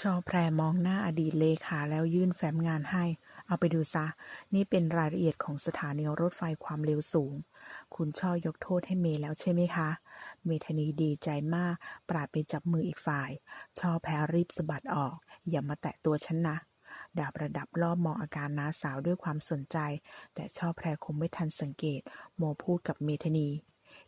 ชอแพรมองหน้าอดีตเลขาแล้วยื่นแฟ้มงานให้ เอาไปดูซะ นี่เป็นรายละเอียดของสถานีรถไฟความเร็วสูง คุณช่อยกโทษให้เมย์แล้วใช่ไหมคะ เมธานีดีใจมาก ปราดไปจับมืออีกฝ่ายชอแพรรีบสะบัดออก อย่ามาแตะตัวฉันนะ ดาบระดับรอบมองอาการน้าสาวด้วยความสนใจ แต่ชอแพรคงไม่ทันสังเกต โมพูดกับเมธานี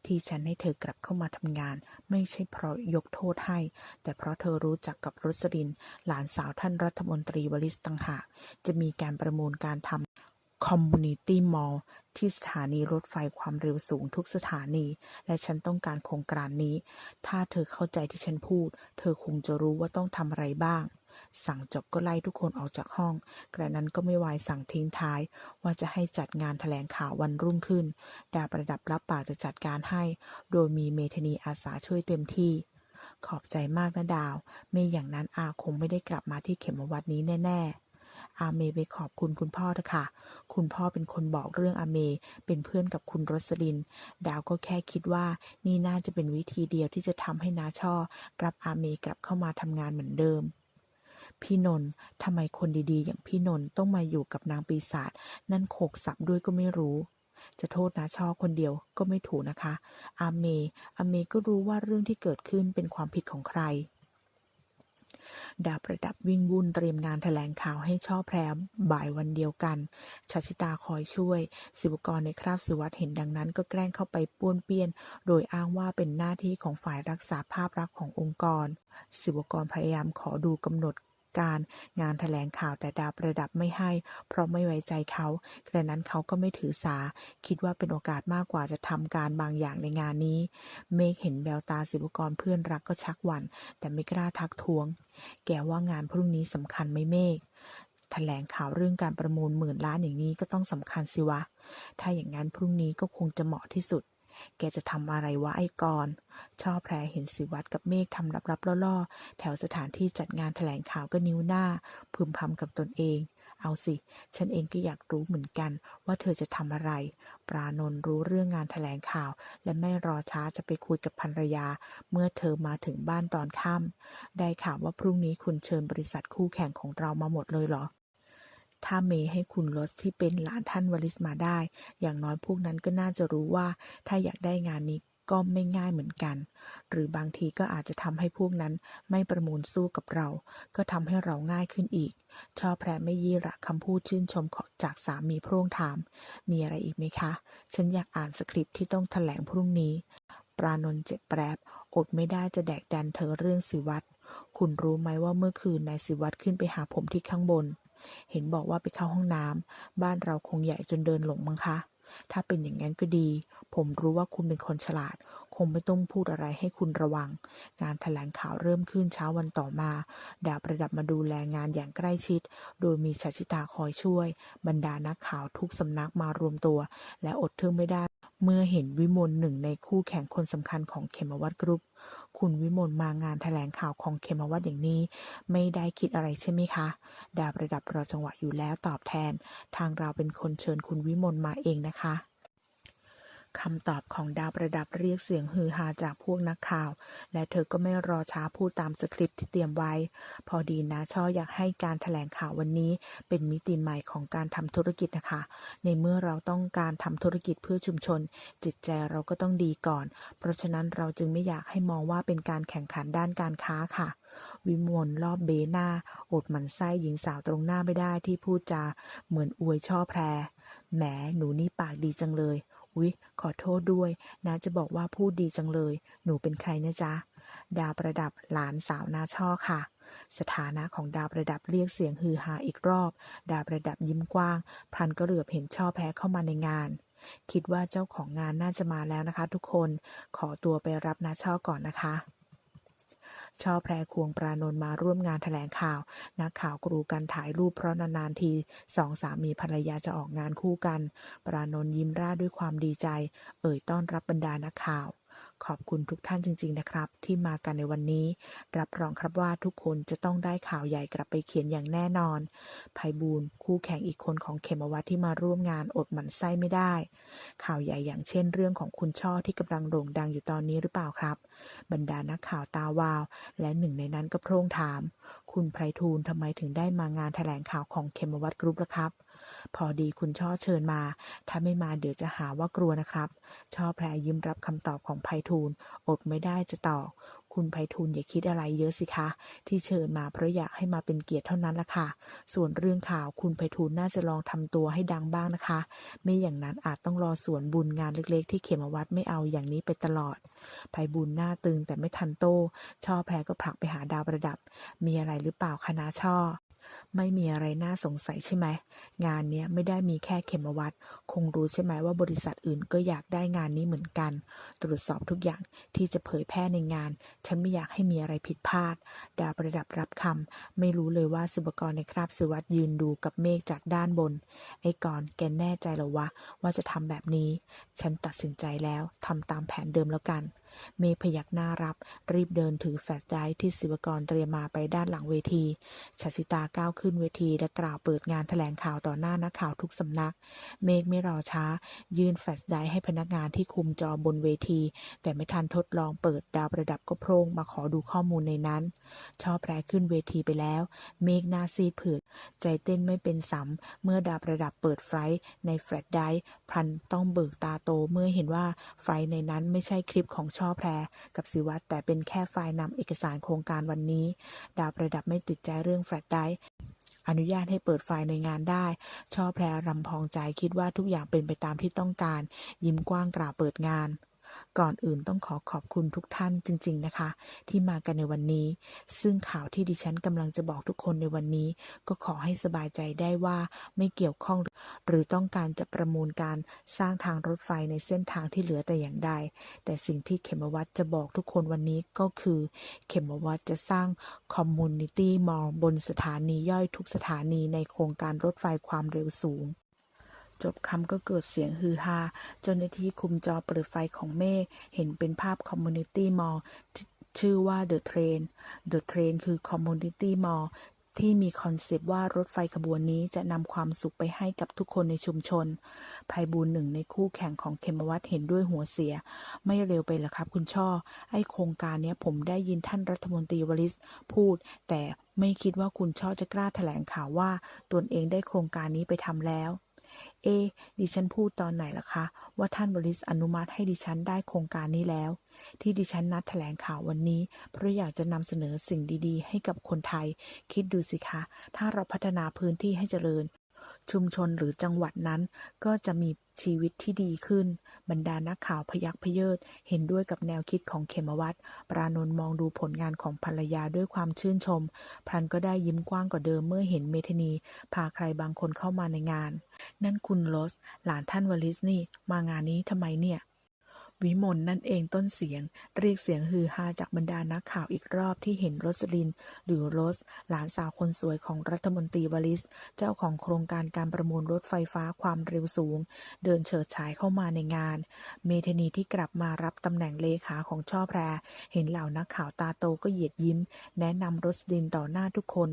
ที่ฉันให้เธอกลับเข้ามาทำงาน ไม่ใช่เพราะยกโทษให้ แต่เพราะเธอรู้จักกับรสลิน หลานสาวท่านรัฐมนตรีวลิสต่างหาก จะมีการประมูลการทำคอมมูนิตี้มอลล์ที่สถานีรถไฟความเร็วสูงทุกสถานี และฉันต้องการโครงการนี้ ถ้าเธอเข้าใจที่ฉันพูด เธอคงจะรู้ว่าต้องทำอะไรบ้าง สั่งจบก็ไล่ทุกคนออกจากห้อง กระนั้นก็ไม่วายสั่งทิ้งท้าย ว่าจะให้จัดงานแถลงข่าววันรุ่งขึ้น ดาประดับรับปากจะจัดการให้ โดยมีเมธานีอาสาช่วยเต็มที่ ขอบใจมากนะดาว ไม่อย่างนั้นอาคงไม่ได้กลับมาที่เขมวัดนี้แน่ ๆอาเมไปขอบคุณคุณพ่อเถอะค่ะ คุณพ่อเป็นคนบอกเรื่องอาเมเป็นเพื่อนกับคุณรสลิน ดาวก็แค่คิดว่านี่น่าจะเป็นวิธีเดียวที่จะทำให้นาช่อ รับอาเมกลับเข้ามาทำงานเหมือนเดิม พี่นนท์ทำไมคนดีๆ อย่างพี่นนท์ต้องมาอยู่กับนางปีศาจนั่นโขกสับด้วยก็ไม่รู้ จะโทษนาช่อคนเดียวก็ไม่ถูกนะคะ อาเม อาเมก็รู้ว่าเรื่องที่เกิดขึ้นเป็นความผิดของใคร ดาบประดับวิ่งวุ่นเตรียมงานแถลงข่าวให้ช่อแพรบ่ายวันเดียวกัน ชาชิตาคอยช่วย ศิวกรในคราบสุวัสดเห็นดังนั้นก็แกล้งเข้าไปป้วนเปี้ยน โดยอ้างว่าเป็นหน้าที่ของฝ่ายรักษาภาพลักษณ์ขององค์กร ศิวกรพยายามขอดูกำหนด การ งานแถลงข่าวแต่ดาวประดับไม่ให้ เพราะไม่ไว้ใจเขากระนั้นเขาก็ไม่ถือสา คิดว่าเป็นโอกาสมากกว่าจะทำการบางอย่างในงานนี้ เมฆเห็นแววตาศิวกรเพื่อนรักก็ชักหวั่นแต่ไม่กล้าทักท้วง แกว่างานพรุ่งนี้สำคัญไหมเมฆแถลงข่าวเรื่องการประมูลหมื่นล้านอย่างนี้ก็ต้องสำคัญสิวะ ถ้าอย่างนั้นพรุ่งนี้ก็คงจะเหมาะที่สุด แกจะทำอะไรวะไอ้กรช่อแพรเห็นสิวัตรกับเมฆทำลับๆล่อๆ แถวสถานที่จัดงานแถลงข่าวก็นิ้วหน้า พึมพำกับตนเอง เอาสิ ฉันเองก็อยากรู้เหมือนกันว่าเธอจะทำอะไร ปรานนรู้เรื่องงานแถลงข่าว และไม่รอช้าจะไปคุยกับภรรยา เมื่อเธอมาถึงบ้านตอนค่ำได้ข่าวว่าพรุ่งนี้คุณเชิญบริษัทคู่แข่งของเรามาหมดเลยเหรอ ถ้าเมย์ให้คุณรสที่เป็นหลานท่านวลิสมาได้ อย่างน้อยพวกนั้นก็น่าจะรู้ว่า ถ้าอยากได้งานนี้ก็ไม่ง่ายเหมือนกัน หรือบางทีก็อาจจะทำให้พวกนั้นไม่ประมูลสู้กับเรา ก็ทำให้เราง่ายขึ้นอีก ชอบแพรไม่ยี่ระคำพูดชื่นชมของจากสามีพร่งถาม มีอะไรอีกไหมคะ ฉันอยากอ่านสคริปต์ที่ต้องแถลงพรุ่งนี้ ปรานนเจ็บแปรบ อดไม่ได้จะแดกดันเธอเรื่องสิวัตรคุณรู้ไหมว่าเมื่อคืนนายสิวัตรขึ้นไปหาผมที่ข้างบน เห็นบอกว่าไปเข้าห้องน้ำบ้านเราคงใหญ่จนเดินหลงมั้งคะ ถ้าเป็นอย่างนั้นก็ดี ผมรู้ว่าคุณเป็นคนฉลาด คงไม่ต้องพูดอะไรให้คุณระวัง งานแถลงข่าวเริ่มขึ้นเช้าวันต่อมา ดาบประดับมาดูแลงานอย่างใกล้ชิด โดยมีชาชิตาคอยช่วย บรรดานักข่าวทุกสำนักมารวมตัว และอดทึ่งไม่ได้ เมื่อเห็นวิมลหนึ่งในคู่แข่งคนสำคัญของเขมวัตกรุ๊ป คุณวิมลมางานแถลงข่าวของเขมวัตอย่างนี้ ไม่ได้คิดอะไรใช่ไหมคะ ดาบระดับรอจังหวะอยู่แล้วตอบแทน ทางเราเป็นคนเชิญคุณวิมลมาเองนะคะ คำตอบของดาวประดับเรียกเสียงฮือฮาจากพวกนักข่าว และเธอก็ไม่รอช้าพูดตามสคริปต์ที่เตรียมไว้ พอดีนะช่ออยากให้การถแถลงข่าววันนี้ เป็นมิติใหม่ของการทำธุรกิจนะคะ ในเมื่อเราต้องการทำธุรกิจเพื่อชุมชน จิตใจเราก็ต้องดีก่อน เพราะฉะนั้นเราจึงไม่อยากให้มองว่าเป็นการแข่งขันด้านการค้าค่ะวิมลรอบเบหน้า อดหมันไส้หญิงสาวตรงหน้าไม่ได้ที่พูดจา เหมือนอวยช่อแพร แหมหนูนี่ปากดีจังเลย อุ๊ย ขอโทษด้วยนะจะบอกว่าพูดดีจังเลย หนูเป็นใครนะจ๊ะ ดาวประดับหลานสาวนาช่อค่ะ สถานะของดาวประดับเรียกเสียงฮือฮาอีกรอบ ดาวประดับยิ้มกว้าง พลันก็เหลือบเห็นช่อแพ้เข้ามาในงาน คิดว่าเจ้าของงานน่าจะมาแล้วนะคะ ทุกคน ขอตัวไปรับนาช่อก่อนนะคะ ช่อแพรควงปรานนมาร่วมงานแถลงข่าว นักข่าวกรูกันถ่ายรูปเพราะนานๆทีสองสามีภรรยาจะออกงานคู่กัน ปรานนยิ้มร่าด้วยความดีใจ เอ่ยต้อนรับบรรดานักข่าว ขอบคุณทุกท่านจริง ๆ นะครับ ที่มากันในวันนี้ รับรองครับว่าทุกคนจะต้องได้ข่าวใหญ่กลับไปเขียนอย่างแน่นอนไพบูลคู่แข่งอีกคนของเขมวัตที่มาร่วมงานอดหมั่นไส้ไม่ได้ ข่าวใหญ่อย่างเช่น เรื่องของคุณช่อที่กำลังโด่งดังอยู่ตอนนี้หรือเปล่าครับ บรรดานักข่าวตาวาว และหนึ่งในนั้นก็โพร่งถาม คุณไพฑูรย์ทำไมถึงได้มางานแถลงข่าวของเขมวัตกรุ๊ปล่ะครับ พอดีคุณช่อเชิญมา ถ้าไม่มาเดี๋ยวจะหาว่ากลัวนะครับ ช่อแพรยิ้มรับคำตอบของไพฑูรย์อดไม่ได้จะตอบคุณไพฑูรย์อย่าคิดอะไรเยอะสิคะ ที่เชิญมาเพราะอยากให้มาเป็นเกียรติเท่านั้นละค่ะ ส่วนเรื่องข่าวคุณไพฑูรย์น่าจะลองทำตัวให้ดังบ้างนะคะ ไม่อย่างนั้นอาจต้องรอส่วนบุญงานเล็กๆ ที่เขมวัดไม่เอาอย่างนี้ไปตลอดไพบุญหน้าตึงแต่ไม่ทันโต้ช่อแพรก็ผลักไปหาดาวประดับ มีอะไรหรือเปล่าคณะช่อ ไม่มีอะไรน่าสงสัยใช่ไหม งานเนี้ยไม่ได้มีแค่เขมวัดคงรู้ใช่ไหมว่าบริษัทอื่นก็อยากได้งานนี้เหมือนกัน ตรวจสอบทุกอย่างที่จะเผยแพร่ในงาน ฉันไม่อยากให้มีอะไรผิดพลาด ดาวประดับรับคำไม่รู้เลยว่าสุบกรในคราบสุวัตยืนดูกับเมฆจากด้านบน ไอ้ก่อนแกแน่ใจหรอวะว่าจะทำแบบนี้ ฉันตัดสินใจแล้วทำตามแผนเดิมแล้วกัน เมฆพยักหน้ารับ รีบเดินถือแฟลชไดร์ที่ศิวกรเตรียมมาไปด้านหลังเวทีชาสิตาก้าวขึ้นเวทีและกล่าวเปิดงานแถลงข่าวต่อหน้านักข่าวทุกสำนัก เมฆไม่รอช้า ยื่นแฟลชไดร์ให้พนักงานที่คุมจอบนเวที แต่ไม่ทันทดลองเปิดดาวประดับก็โพร่งมาขอดูข้อมูลในนั้น ชอบแปรขึ้นเวทีไปแล้ว เมฆหน้าซีดผืดใจเต้นไม่เป็นสำเมื่อดาวประดับเปิดไฟในแฟลชไดร์พันต้องเบิกตาโตเมื่อเห็นว่าไฟในนั้นไม่ใช่คลิปของช่อแพรกับสิวัตแต่เป็นแค่ไฟล์นำเอกสารโครงการวันนี้ ดาวประดับไม่ติดใจเรื่องแฟลชไดร์อนุญาตให้เปิดไฟล์ในงานได้ ช่อแพรรำพองใจคิดว่าทุกอย่างเป็นไปตามที่ต้องการ ยิ้มกว้างกล่าวเปิดงาน ก่อนอื่นต้องขอขอบคุณทุกท่านจริง ๆนะคะ ที่มากันในวันนี้ ซึ่งข่าวที่ดิฉันกำลังจะบอกทุกคนในวันนี้ ก็ขอให้สบายใจได้ว่าไม่เกี่ยวข้องหรือต้องการจะประมูลการสร้างทางรถไฟในเส้นทางที่เหลือแต่อย่างใด แต่สิ่งที่เขมวัตจะบอกทุกคนวันนี้ก็คือ เขมวัตจะสร้างคอมมูนิตี้มอลบนสถานีย่อยทุกสถานีในโครงการรถไฟความเร็วสูง จบคำก็เกิดเสียงฮือฮา เจ้าหน้าที่คุมจอเปิดไฟของเมฆเห็นเป็นภาพคอมมูนิตี้มอลชื่อว่า The Train The Train คือคอมมูนิตี้มอลที่มีคอนเซปต์ว่ารถไฟขบวนนี้จะนำความสุขไปให้กับทุกคนในชุมชนภัยบูลหนึ่งในคู่แข่งของเขมวัตเห็นด้วยหัวเสีย ไม่เร็วไปหรอครับคุณช่อ ไอโครงการนี้ผมได้ยินท่านรัฐมนตรีวลิศพูด แต่ไม่คิดว่าคุณช่อจะกล้าแถลงข่าวว่าตนเองได้โครงการนี้ไปทำแล้ว เอ ดิฉันพูดตอนไหนล่ะคะ ว่าท่านบริษอนุมัติให้ดิฉันได้โครงการนี้แล้ว ที่ดิฉันนัดแถลงข่าววันนี้ เพราะอยากจะนำเสนอสิ่งดีๆ ให้กับคนไทย คิดดูสิคะ ถ้าเราพัฒนาพื้นที่ให้เจริญ ชุมชนหรือจังหวัดนั้นก็จะมีชีวิตที่ดีขึ้น บรรดานักข่าวพยักพเยิดเห็นด้วยกับแนวคิดของเขมวัตรปรานนท์มองดูผลงานของภรรยาด้วยความชื่นชม พลันก็ได้ยิ้มกว้างกว่าเดิมเมื่อเห็นเมธนี พาใครบางคนเข้ามาในงาน นั่นคุณลสหลานท่านวลิสนี่ มางานนี้ทำไมเนี่ย วิมลนั่นเองต้นเสียง เรียกเสียงฮือฮาจากบรรดานักข่าวอีกรอบที่เห็นโรสลิน หรือโรส หลานสาวคนสวยของรัฐมนตรีวลิส เจ้าของโครงการการประมูลรถไฟฟ้าความเร็วสูง เดินเฉิดฉายเข้ามาในงาน เมธนีที่กลับมารับตำแหน่งเลขาของช่อแพร เห็นเหล่านักข่าวตาโตก็เหยียดยิ้ม แนะนำโรสลินต่อหน้าทุกคน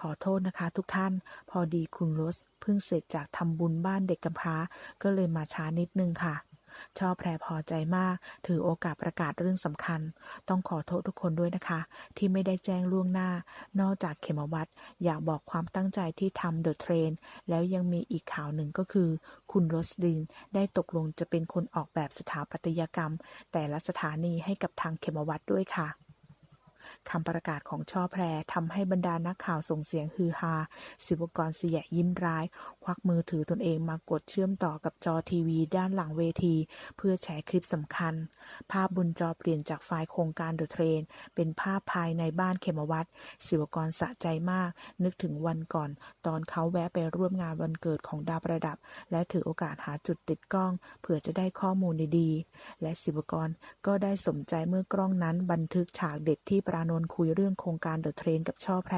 ขอโทษนะคะทุกท่าน พอดีคุณโรสเพิ่งเสร็จจากทำบุญบ้านเด็กกำพร้าก็เลยมาช้านิดนึงค่ะ ชอบแพรพอใจมาก ถือโอกาสประกาศเรื่องสำคัญ ต้องขอโทษทุกคนด้วยนะคะ ที่ไม่ได้แจ้งล่วงหน้า นอกจากเขมวัตอยากบอกความตั้งใจที่ทำเดอะเทรนแล้วยังมีอีกข่าวหนึ่งก็คือ คุณโรสลินได้ตกลงจะเป็นคนออกแบบสถาปัตยกรรม แต่ละสถานีให้กับทางเขมวัตด้วยค่ะ คำประกาศของช่อแพรทำให้บรรดานักข่าวส่งเสียงฮือฮา ศิวกรเสียยิ้มร้าย ควักมือถือตนเองมากดเชื่อมต่อกับจอทีวีด้านหลังเวที เพื่อแชร์คลิปสำคัญ ภาพบนจอเปลี่ยนจากไฟล์โครงการเดอะเทรน เป็นภาพภายในบ้านเขมวัตศิวกรสะใจมาก นึกถึงวันก่อน ตอนเขาแวะไปร่วมงานวันเกิดของดาวประดับ และถือโอกาสหาจุดติดกล้อง เผื่อจะได้ข้อมูลดีๆ และศิวกรก็ได้สมใจเมื่อกล้องนั้นบันทึกฉากเด็ดที่ปรานนท์คุยเรื่องโครงการเดอะเทรนกับช่อแพร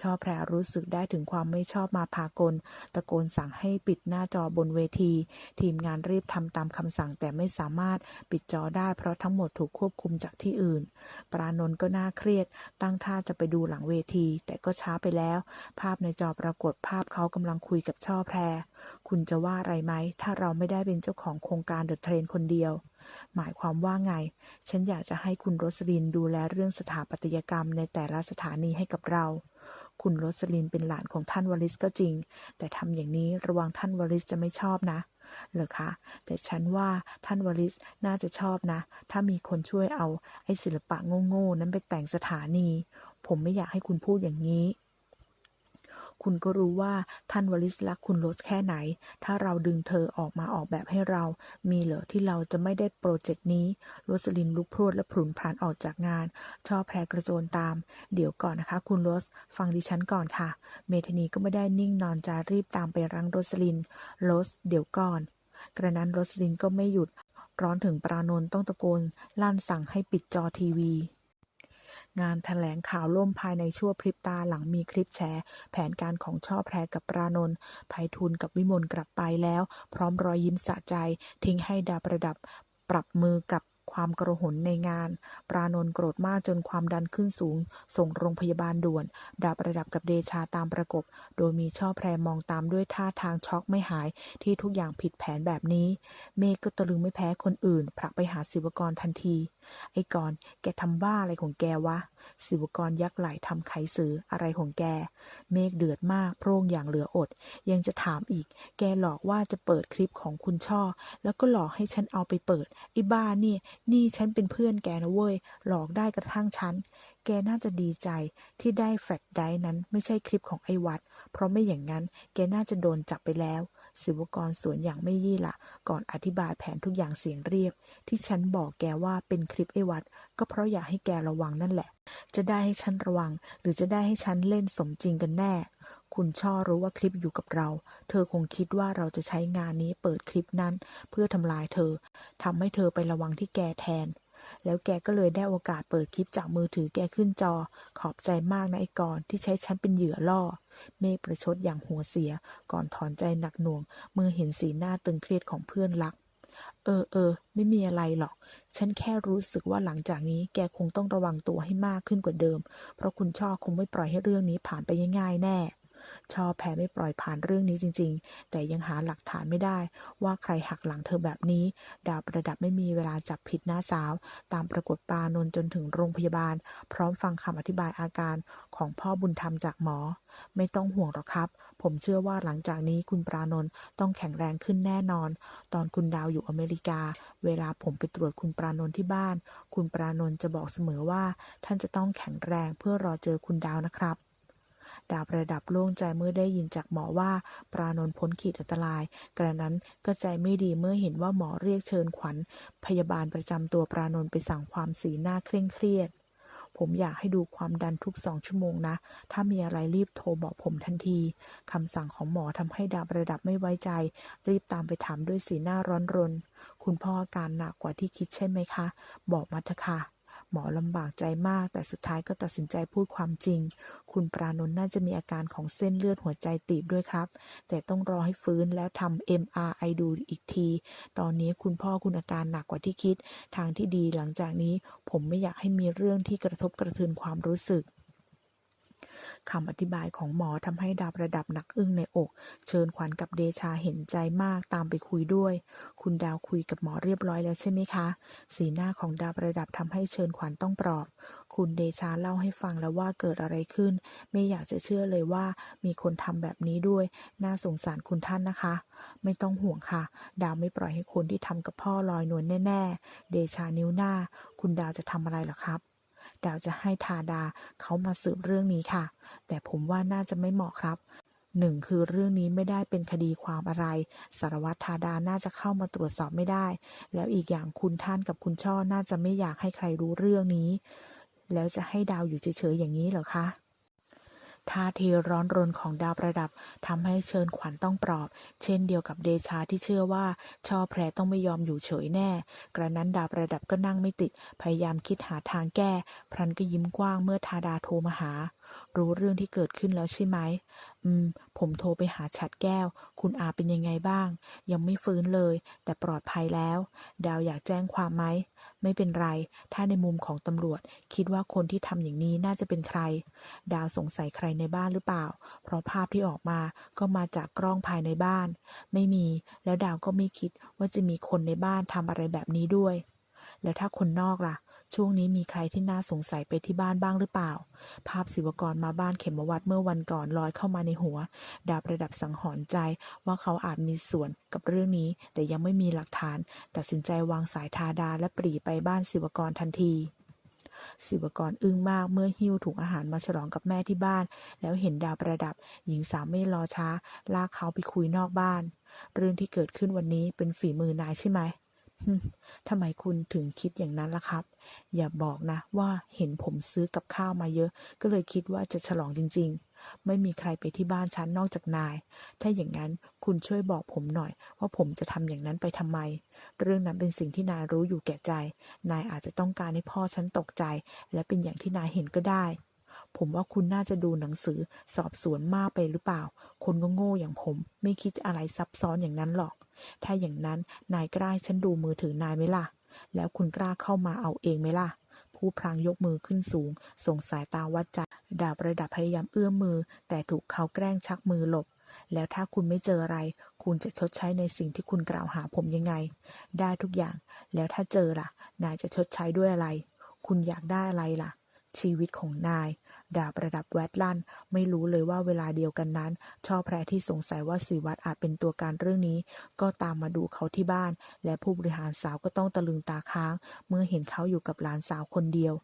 ช่อแพรรู้สึกได้ถึงความไม่ชอบมาพากล ตะโกนสั่งให้ปิดหน้าจอบนเวที ทีมงานรีบทำตามคำสั่งแต่ไม่สามารถปิดจอได้เพราะทั้งหมดถูกควบคุมจากที่อื่น ปรานนท์ก็น่าเครียด ตั้งท่าจะไปดูหลังเวที แต่ก็ช้าไปแล้ว ภาพในจอปรากฏภาพเขากำลังคุยกับช่อแพร คุณจะว่าอะไรไหม ถ้าเราไม่ได้เป็นเจ้าของโครงการเดอะเทรนคนเดียว หมายความว่าไง ฉันอยากจะให้คุณโรสลินดูแลเรื่องสถาปัตยกรรมในแต่ละสถานีให้กับเรา คุณโรสลินเป็นหลานของท่านวลิสก็จริง แต่ทำอย่างนี้ระวังท่านวลิสจะไม่ชอบนะเหรอคะ แต่ฉันว่าท่านวลิสน่าจะชอบนะ ถ้ามีคนช่วยเอาไอ้ศิลปะโง่ๆนั้นไปแต่งสถานี ผมไม่อยากให้คุณพูดอย่างนี้ คุณก็รู้ว่าท่านวลิสรักคุณโรสแค่ไหน ถ้าเราดึงเธอออกมาออกแบบให้เรา มีเหรอที่เราจะไม่ได้โปรเจกต์นี้โรสลินลุกพรวดและพลุนพรานออกจากงาน ชอบแพรกระโจนตาม เดี๋ยวก่อนนะคะ คุณโรส ฟังดิฉันก่อนค่ะ เมธานีก็ไม่ได้นิ่งนอนใจรีบตามไปรั้งโรสลินโรสเดี๋ยวก่อน กระนั้นโรสลินก็ไม่หยุด ร้อนถึงปรานนท์ต้องตะโกนลั่นสั่งให้ปิดจอทีวี งานแถลงข่าวล่มภายในชั่วพริบตาหลังมีคลิปแชร์ แผนการของช่อแพรกับปรานนท์ไพฑูรย์กับวิมลกลับไปแล้ว พร้อมรอยยิ้มสะใจ ทิ้งให้ดาประดับปรับมือกับความกระหนในงาน ปรานนท์โกรธมากจนความดันขึ้นสูง ส่งโรงพยาบาลด่วน ดาประดับกับเดชาตามประกบ โดยมีช่อแพรมองตามด้วยท่าทางช็อกไม่หายที่ทุกอย่างผิดแผนแบบนี้ เมฆก็ตะลึงไม่แพ้คนอื่นผลักไปหาศิวกรทันที ไอ้กรณ์แกทำบ้าอะไรของแกวะศิวกรยักไหล่ทำไขสืออะไรของแก เมฆเดือดมากโพร่งอย่างเหลืออด ยังจะถามอีก แกหลอกว่าจะเปิดคลิปของคุณช่อ แล้วก็หลอกให้ฉันเอาไปเปิด ไอ้บ้านี่ นี่ฉันเป็นเพื่อนแกนะเว้ย หลอกได้กระทั่งฉัน แกน่าจะดีใจที่ได้แฟลชไดนั้นไม่ใช่คลิปของไอ้วัด เพราะไม่อย่างนั้นแกน่าจะโดนจับไปแล้ว ศิวกรสวนอย่างไม่ยี่ละก่อนอธิบายแผนทุกอย่างเสียงเรียบ ที่ฉันบอกแกว่าเป็นคลิปไอ้วัด ก็เพราะอยากให้แกระวังนั่นแหละ จะได้ให้ฉันระวัง หรือจะได้ให้ฉันเล่นสมจริงกันแน่ คุณช่อรู้ว่าคลิปอยู่กับเรา เธอคงคิดว่าเราจะใช้งานนี้เปิดคลิปนั้น เพื่อทำลายเธอทำให้เธอไประวังที่แกแทน แล้วแกก็เลยได้โอกาสเปิดคลิปจากมือถือแกขึ้นจอ ขอบใจมากนะไอ้กรที่ใช้ฉันเป็นเหยื่อล่อ เมฆประชดอย่างหัวเสีย ก่อนถอนใจหนักหน่วง เมื่อเห็นสีหน้าตึงเครียดของเพื่อนรัก เออเออ ไม่มีอะไรหรอก ฉันแค่รู้สึกว่าหลังจากนี้แกคงต้องระวังตัวให้มากขึ้นกว่าเดิม เพราะคุณช่อคงไม่ปล่อยให้เรื่องนี้ผ่านไปง่ายๆแน่ ชอบแพ้ไม่ปล่อยผ่านเรื่องนี้จริง ๆ แต่ยังหาหลักฐานไม่ได้ ว่าใครหักหลังเธอแบบนี้ ดาวประดับไม่มีเวลาจับผิดหน้าสาว ตามปรากฏปรานนจนถึงโรงพยาบาล พร้อมฟังคำอธิบายอาการของพ่อบุญธรรมจากหมอ ไม่ต้องห่วงหรอกครับ ผมเชื่อว่าหลังจากนี้คุณปรานนต้องแข็งแรงขึ้นแน่นอน ตอนคุณดาวอยู่อเมริกา เวลาผมไปตรวจคุณปรานนท์ที่บ้าน คุณปรานนจะบอกเสมอว่า ท่านจะต้องแข็งแรงเพื่อรอเจอคุณดาวนะครับ ดาวประดับโล่งใจเมื่อได้ยินจากหมอว่าปรานนพ้นขีดอันตราย กระนั้นก็ใจไม่ดีเมื่อเห็นว่าหมอเรียกเชิญขวัญ พยาบาลประจำตัวปรานนไปสั่งความสีหน้าเคร่งเครียด ผมอยากให้ดูความดันทุกสองชั่วโมงนะ ถ้ามีอะไรรีบโทรบอกผมทันทีคำสั่งของหมอทำให้ดาวประดับไม่ไว้ใจ รีบตามไปถามด้วยสีหน้าร้อนรน คุณพ่ออาการหนักกว่าที่คิดใช่ไหมคะ บอกมาเถอะค่ะ หมอลำบากใจมาก แต่สุดท้ายก็ตัดสินใจพูดความจริง คุณปรานนท์น่าจะมีอาการของเส้นเลือดหัวใจตีบด้วยครับ แต่ต้องรอให้ฟื้นแล้วทำ MRI ดูอีกที ตอนนี้คุณพ่อคุณอาการหนักกว่าที่คิด ทางที่ดีหลังจากนี้ผมไม่อยากให้มีเรื่องที่กระทบกระเทือนความรู้สึก คำอธิบายของหมอทำให้ดาวประดับหนักอึ้งในอก เชิญขวัญกับเดชาเห็นใจมากตามไปคุยด้วย คุณดาวคุยกับหมอเรียบร้อยแล้วใช่ไหมคะ สีหน้าของดาวประดับทำให้เชิญขวัญต้องปลอบ คุณเดชาเล่าให้ฟังแล้วว่าเกิดอะไรขึ้น ไม่อยากจะเชื่อเลยว่ามีคนทำแบบนี้ด้วย น่าสงสารคุณท่านนะคะ ไม่ต้องห่วงค่ะ ดาวไม่ปล่อยให้คนที่ทำกับพ่อลอยนวลแน่ ๆ เดชานิ้วหน้า คุณดาวจะทำอะไรหรอครับ ดาวจะให้ทาดาเขามาสืบเรื่องนี้ค่ะ แต่ผมว่าน่าจะไม่เหมาะครับหนึ่งคือเรื่องนี้ไม่ได้เป็นคดีความอะไร สารวัตรธาดาน่าจะเข้ามาตรวจสอบไม่ได้ แล้วอีกอย่างคุณท่านกับคุณช่อน่าจะไม่อยากให้ใครรู้เรื่องนี้ แล้วจะให้ดาวอยู่เฉยๆอย่างนี้เหรอคะ ท่าทีร้อนรนของดาวประดับทำให้เชิญขวัญต้องปลอบ เช่นเดียวกับเดชาที่เชื่อว่าช่อแพรต้องไม่ยอมอยู่เฉยแน่ กระนั้นดาวประดับก็นั่งไม่ติด พยายามคิดหาทางแก้ พรันก็ยิ้มกว้างเมื่อทาดาโทรมาหา รู้เรื่องที่เกิดขึ้นแล้วใช่ไหม อืม ผมโทรไปหาฉัดแก้ว คุณอาเป็นยังไงบ้าง ยังไม่ฟื้นเลย แต่ปลอดภัยแล้ว ดาวอยากแจ้งความไหม ไม่เป็นไร ถ้าในมุมของตำรวจ คิดว่าคนที่ทำอย่างนี้น่าจะเป็นใคร ดาวสงสัยใครในบ้านหรือเปล่า เพราะภาพที่ออกมาก็มาจากกล้องภายในบ้าน ไม่มี แล้วดาวก็ไม่คิดว่าจะมีคนในบ้านทำอะไรแบบนี้ด้วย แล้วถ้าคนนอกล่ะ ช่วงนี้มีใครที่น่าสงสัยไปที่บ้านบ้างหรือเปล่า ภาพศิวกรมาบ้านเขมวัดเมื่อวันก่อนลอยเข้ามาในหัว ดาวประดับสังหรณ์ใจว่าเขาอาจมีส่วนกับเรื่องนี้ แต่ยังไม่มีหลักฐาน ตัดสินใจวางสายทาดาและปรีไปบ้านศิวกรทันทีศิวกรอึ้งมากเมื่อหิ้วถุงอาหารมาฉลองกับแม่ที่บ้าน แล้วเห็นดาวประดับ หญิงสาวไม่รอช้า ลากเขาไปคุยนอกบ้าน เรื่องที่เกิดขึ้นวันนี้เป็นฝีมือนายใช่ไหม ทำไมคุณถึงคิดอย่างนั้นล่ะครับ อย่าบอกนะว่าเห็นผมซื้อกับข้าวมาเยอะ ก็เลยคิดว่าจะฉลองจริง ๆ ไม่มีใครไปที่บ้านฉันนอกจากนาย ถ้าอย่างนั้นคุณช่วยบอกผมหน่อย ว่าผมจะทำอย่างนั้นไปทำไม เรื่องนั้นเป็นสิ่งที่นายรู้อยู่แก่ใจ นายอาจจะต้องการให้พ่อฉันตกใจ และเป็นอย่างที่นายเห็นก็ได้ ผมว่าคุณน่าจะดูหนังสือสอบสวนมากไปหรือเปล่า คนก็โง่อย่างผม ไม่คิดอะไรซับซ้อนอย่างนั้นหรอก ถ้าอย่างนั้นนายกล้าฉันดูมือถือนายไหมล่ะ แล้วคุณกล้าเข้ามาเอาเองไหมล่ะ ผู้พลางยกมือขึ้นสูง ส่งสายตาวัดใจดาบระดับพยายามเอื้อมมือ แต่ถูกเขาแกล้งชักมือหลบแล้วถ้าคุณไม่เจออะไร คุณจะชดใช้ในสิ่งที่คุณกล่าวหาผมยังไง ได้ทุกอย่าง แล้วถ้าเจอล่ะ นายจะชดใช้ด้วยอะไร คุณอยากได้อะไรล่ะ ชีวิตของนาย ดาบระดับแวดลั่นไม่รู้เลยว่าเวลาเดียวกันนั้นช่อแพรที่สงสัยว่าศิวัตรอาจเป็นตัวการเรื่องนี้ ก็ตามมาดูเขาที่บ้าน และผู้บริหารสาวก็ต้องตะลึงตาค้าง เมื่อเห็นเขาอยู่กับหลานสาวคนเดียว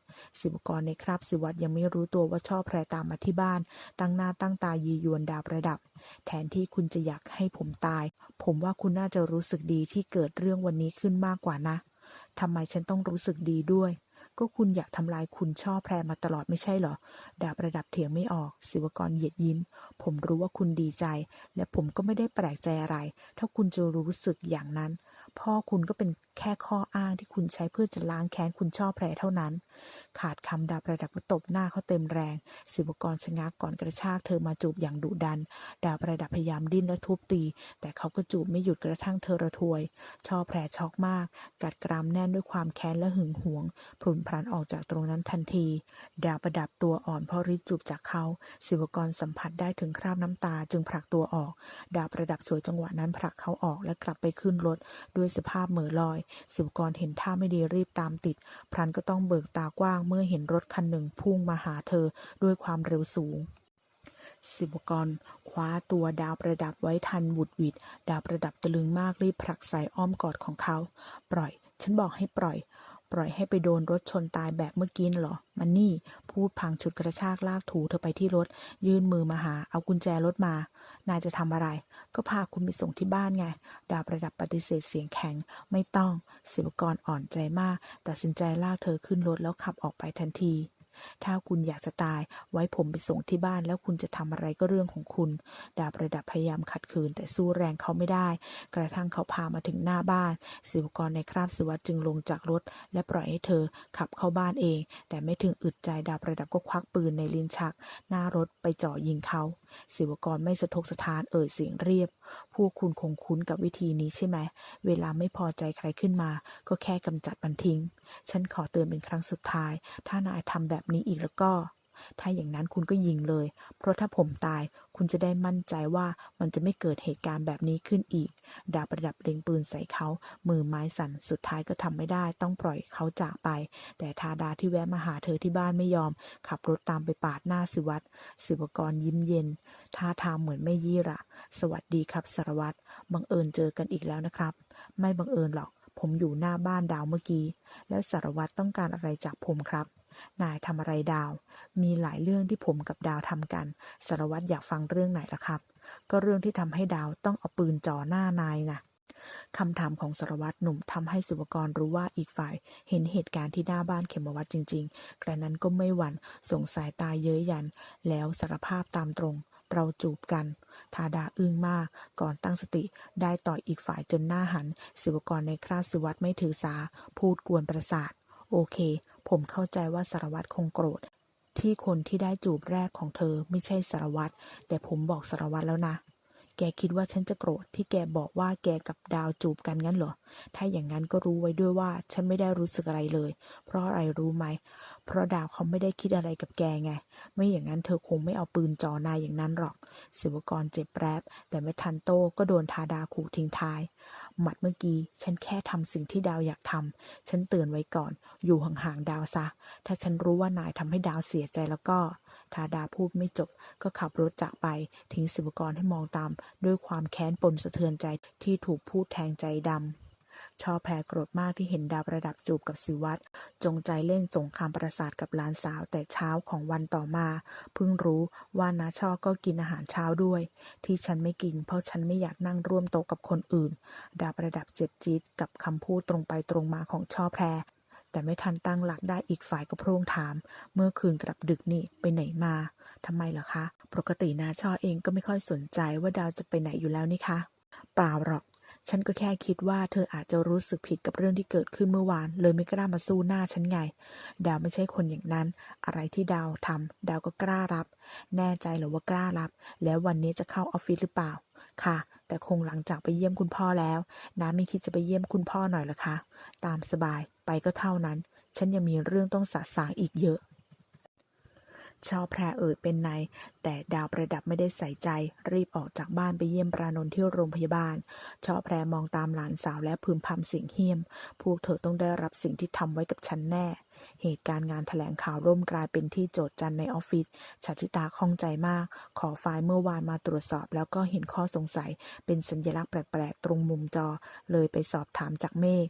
ศิวกรในคราบศิวัตรยังไม่รู้ตัวว่าช่อแพรตามมาที่บ้าน ตั้งหน้าตั้งตายียวนดาบระดับ แทนที่คุณจะอยากให้ผมตาย ผมว่าคุณน่าจะรู้สึกดีที่เกิดเรื่องวันนี้ขึ้นมากกว่านะทำไมฉันต้องรู้สึกดีด้วย ก็คุณอยากทำลายคุณช่อแพรมาตลอดไม่ใช่เหรอ ดาบระดับเถียงไม่ออก ศิวกรเหยียดยิ้ม ผมรู้ว่าคุณดีใจ และผมก็ไม่ได้แปลกใจอะไร ถ้าคุณจะรู้สึกอย่างนั้น พ่อคุณก็เป็นแค่ข้ออ้างที่คุณใช้เพื่อจะล้างแค้นคุณช่อแพรเท่านั้น ขาดคำดาบระดับตบหน้าเขาเต็มแรง ศิวกรชะงักก่อนกระชากเธอมาจูบอย่างดุดันดาบระดับพยายามดิ้นและทุบตี แต่เขาก็จูบไม่หยุดกระทั่งเธอระทวยช่อแพรช็อกมาก กัดกรามแน่นด้วยความแค้นและหึงหวงพรุนพรันออกจากตรงนั้นทันที ดาประดับตัวอ่อนเพราะฤทธิ์จูบจากเขา ศิวกรสัมผัสได้ถึงคราบน้ำตาจึงผลักตัวออก ดาประดับสวยจังหวะนั้นผลักเขาออกและกลับไปขึ้นรถด้วยสภาพเหม่อลอย สิบกรเห็นท่าไม่ดีรีบตามติด พรันก็ต้องเบิกตากว้างเมื่อเห็นรถคันหนึ่งพุ่งมาหาเธอด้วยความเร็วสูงสิบกรคว้าตัวดาวประดับไว้ทันบุดหวิดดาวประดับตะลึงมากรีบผลักใส่อ้อมกอดของเขา ปล่อย ฉันบอกให้ปล่อย ปล่อยให้ไปโดนรถชนตายแบบเมื่อกี้เหรอ มันนี่ พูดพังฉุดกระชากลากถูเธอไปที่รถ ยื่นมือมาหา เอากุญแจรถมา นายจะทำอะไร ก็พาคุณไปส่งที่บ้านไง ดาวประดับปฏิเสธเสียงแข็ง ไม่ต้อง ศิวกรอ่อนใจมาก ตัดสินใจลากเธอขึ้นรถแล้วขับออกไปทันที ถ้าคุณอยากจะตายไว้ผมไปส่งที่บ้านแล้วคุณจะทำอะไรก็เรื่องของคุณ ดาบระดับพยายามขัดขืนแต่สู้แรงเขาไม่ได้ กระทั่งเขาพามาถึงหน้าบ้าน ศิวกรในคราบศิวัตจึงลงจากรถ และปล่อยให้เธอขับเข้าบ้านเอง แต่ไม่ถึงอึดใจดาบระดับก็ควักปืนในลิ้นชัก หน้ารถไปเจ่อยิงเขาศิวกรไม่สะทกสะท้านเอ่ยเสียงเรียบ พวกคุณคงคุ้นกับวิธีนี้ใช่ไหม เวลาไม่พอใจใครขึ้นมา ก็แค่กำจัดมันทิ้ง ฉันขอเตือนเป็นครั้งสุดท้าย ถ้านายทำแบบนี้อีกแล้วก็ ถ้าอย่างนั้นคุณก็ยิงเลย เพราะถ้าผมตาย คุณจะได้มั่นใจว่ามันจะไม่เกิดเหตุการณ์แบบนี้ขึ้นอีก ดาบประดับเล็งปืนใส่เขา มือไม้สั่น สุดท้ายก็ทำไม่ได้ ต้องปล่อยเขาจากไป แต่ทาดาที่แวะมาหาเธอที่บ้านไม่ยอม ขับรถตามไปปาดหน้าสิวัตรศิวกรยิ้มเย็น ท่าทางเหมือนไม่ยี่ระ สวัสดีครับสารวัตร บังเอิญเจอกันอีกแล้วนะครับ ไม่บังเอิญหรอกผมอยู่หน้าบ้านดาวเมื่อกี้ แล้วสารวัตรต้องการอะไรจากผมครับ นายทำอะไรดาว มีหลายเรื่องที่ผมกับดาวทำกัน สารวัตรอยากฟังเรื่องไหนล่ะครับ ก็เรื่องที่ทำให้ดาวต้องเอาปืนจ่อหน้านายนะคำถามของสารวัตรหนุ่มทำให้ศิวกรรู้ว่าอีกฝ่าย เห็นเหตุการณ์ที่หน้าบ้านเขมวัดจริง ๆ กระนั้นก็ไม่หวั่นสงสายตาเย้ยยัน แล้วสารภาพตามตรง เราจูบกัน ทาดาอึ้งมาก ก่อนตั้งสติ ได้ต่อยอีกฝ่ายจนหน้าหันศิวกรในคราบศิวัตไม่ถือสา พูดกวนประสาท โอเค ผมเข้าใจว่าสารวัตรคงโกรธ ที่คนที่ได้จูบแรกของเธอไม่ใช่สารวัตรแต่ผมบอกสารวัตรแล้วนะ แกคิดว่าฉันจะโกรธที่แกบอกว่าแกกับดาวจูบกันงั้นเหรอ ถ้าอย่างนั้นก็รู้ไว้ด้วยว่า ฉันไม่ได้รู้สึกอะไรเลย เพราะอะไรรู้ไหม เพราะดาวเขาไม่ได้คิดอะไรกับแกไง ไม่อย่างนั้นเธอคงไม่เอาปืนจ่อนายอย่างนั้นหรอก ศิวกรเจ็บแปรบแต่ไม่ทันโต้ก็โดนทาดาขู่ทิ้งท้าย หมัดเมื่อกี้ ฉันแค่ทำสิ่งที่ดาวอยากทำ ฉันเตือนไว้ก่อน อยู่ห่างๆดาวซะ ถ้าฉันรู้ว่านายทำให้ดาวเสียใจแล้วก็ ทาดาพูดไม่จบ ก็ขับรถจากไป ทิ้งศิวกรให้มองตาม ด้วยความแค้นปนสะเทือนใจที่ถูกพูดแทงใจดำ ชอแพรโกรธมากที่เห็นดาวประดับจูบกับสิวัตรจงใจเล่นสงครามประสาทกับหลานสาวแต่เช้าของวันต่อมา เพิ่งรู้ว่านาชอก็กินอาหารเช้าด้วย ที่ฉันไม่กิน เพราะฉันไม่อยากนั่งร่วมโต๊ะกับคนอื่น ดาวประดับเจ็บจี๊ดกับคำพูดตรงไปตรงมาของช่อแพรแต่ไม่ทันตั้งหลักได้อีกฝ่ายก็พร่งถาม เมื่อคืนกลับดึกนี่ไปไหนมาทำไมเหรอคะ ปกตินาชอเองก็ไม่ค่อยสนใจว่าดาวจะไปไหนอยู่แล้วนี่คะ เปล่าหรอก ฉันก็แค่คิดว่าเธออาจจะรู้สึกผิดกับเรื่องที่เกิดขึ้นเมื่อวาน เลยไม่กล้ามาสู้หน้าฉันไง ดาวไม่ใช่คนอย่างนั้น อะไรที่ดาวทำดาวก็กล้ารับ แน่ใจเหรือว่ากล้ารับ แล้ววันนี้จะเข้าออฟฟิศหรือเปล่า ค่ะ แต่คงหลังจากไปเยี่ยมคุณพ่อแล้ว น้าไม่คิดจะไปเยี่ยมคุณพ่อหน่อยหรอคะ ตามสบายไปก็เท่านั้น ฉันยังมีเรื่องต้องสะสางอีกเยอะ ชอแพรเอ่ยเป็นใน แต่ดาวประดับไม่ได้ใส่ใจ รีบออกจากบ้านไปเยี่ยมปรานนท์ที่โรงพยาบาล ชอแพรมองตามหลานสาวและพึมพำเสียงเฮี้ยม พวกเธอต้องได้รับสิ่งที่ทำไว้กับฉันแน่ เหตุการณ์งานแถลงข่าวร่มกลายเป็นที่โจทย์จันในออฟฟิศชาชิตาข้องใจมาก ขอไฟล์เมื่อวานมาตรวจสอบ แล้วก็เห็นข้อสงสัย เป็นสัญลักษณ์แปลกๆตรงมุมจอ เลยไปสอบถามจากเมฆ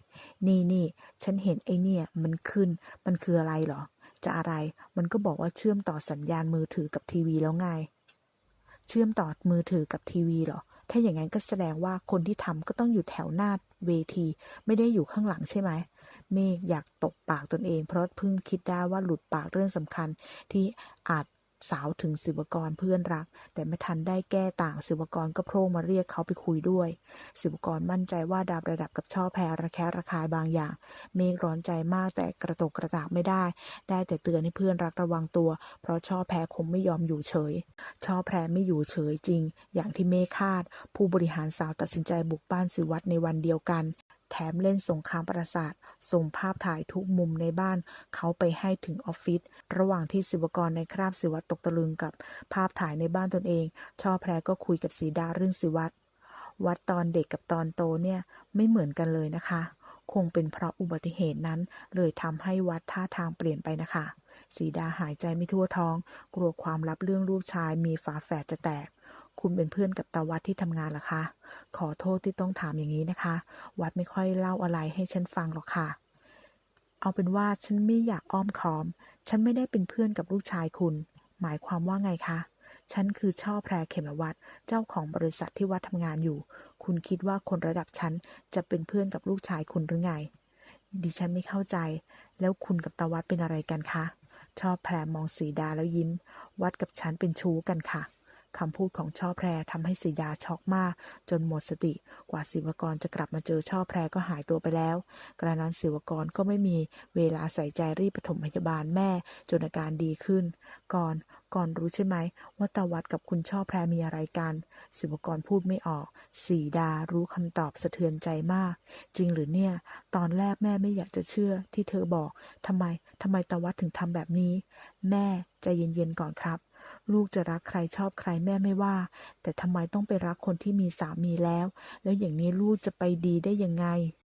นี่นี่ฉันเห็นไอเนี่ยมันขึ้น มันคืออะไรเหรอ จะอะไร มันก็บอกว่าเชื่อมต่อสัญญาณมือถือกับทีวีแล้วไง เชื่อมต่อมือถือกับทีวีเหรอ ถ้าอย่างนั้นก็แสดงว่าคนที่ทำก็ต้องอยู่แถวหน้าเวที ไม่ได้อยู่ข้างหลังใช่ไหม เมฆอยากตบปากตนเอง เพราะเพิ่งคิดได้ว่าหลุดปากเรื่องสำคัญที่อาจ สาวถึงศิวกรเพื่อนรัก แต่ไม่ทันได้แก้ต่างศิวกรก็โผล่มาเรียกเขาไปคุยด้วย ศิวกรมั่นใจว่าดาบระดับกับช่อแพรระแคะระคายบางอย่าง เมฆร้อนใจมากแต่กระตกกระตากไม่ได้ ได้แต่เตือนให้เพื่อนรักระวังตัว เพราะช่อแพรคงไม่ยอมอยู่เฉย ช่อแพรไม่อยู่เฉยจริง อย่างที่เมฆคาด ผู้บริหารสาวตัดสินใจบุกบ้านสิวัตรในวันเดียวกัน แถมเล่นสงครามประสาท ส่งภาพถ่ายทุกมุมในบ้าน เขาไปให้ถึงออฟฟิศ ระหว่างที่ศิวกรในคราบศิวัตตกตะลึงกับภาพถ่ายในบ้านตนเอง ช่อแพรก็คุยกับสีดาเรื่องศิวัตวัดตอนเด็กกับตอนโตเนี่ยไม่เหมือนกันเลยนะคะ คงเป็นเพราะอุบัติเหตุนั้น เลยทำให้วัดท่าทางเปลี่ยนไปนะคะ สีดาหายใจไม่ทั่วท้อง กลัวความลับเรื่องลูกชายมีฝาแฝดจะแตก คุณเป็นเพื่อนกับตาวัดที่ทำงานหรอคะ ขอโทษที่ต้องถามอย่างนี้นะคะ วัดไม่ค่อยเล่าอะไรให้ฉันฟังหรอกค่ะ เอาเป็นว่าฉันไม่อยากอ้อมค้อม ฉันไม่ได้เป็นเพื่อนกับลูกชายคุณ หมายความว่าไงคะ ฉันคือช่อแพรเขมวัดเจ้าของบริษัทที่วัดทำงานอยู่ คุณคิดว่าคนระดับฉันจะเป็นเพื่อนกับลูกชายคุณหรือไง ดิฉันไม่เข้าใจ แล้วคุณกับตาวัดเป็นอะไรกันคะชอบแพรมองสีดาแล้วยิ้ม วัดกับฉันเป็นชู้กันค่ะ คำพูดของช่อแพรทำให้สีดาช็อกมาก จนหมดสติ กว่าศิวกรจะกลับมาเจอช่อแพรก็หายตัวไปแล้ว กระนั้นศิวกรก็ไม่มีเวลาใส่ใจรีบปฐมพยาบาลแม่ จนอาการดีขึ้น ก่อนก่อนรู้ใช่ไหม ว่าตาวัดกับคุณช่อแพรมีอะไรกัน ศิวกรพูดไม่ออก สีดารู้คำตอบสะเทือนใจมาก จริงหรือเนี่ย ตอนแรกแม่ไม่อยากจะเชื่อที่เธอบอกทำไมทำไมตาวัดถึงทำแบบนี้ แม่ใจเย็นๆก่อนครับ ลูกจะรักใครชอบใครแม่ไม่ว่า แต่ทำไมต้องไปรักคนที่มีสามีแล้ว แล้วอย่างนี้ลูกจะไปดีได้ยังไง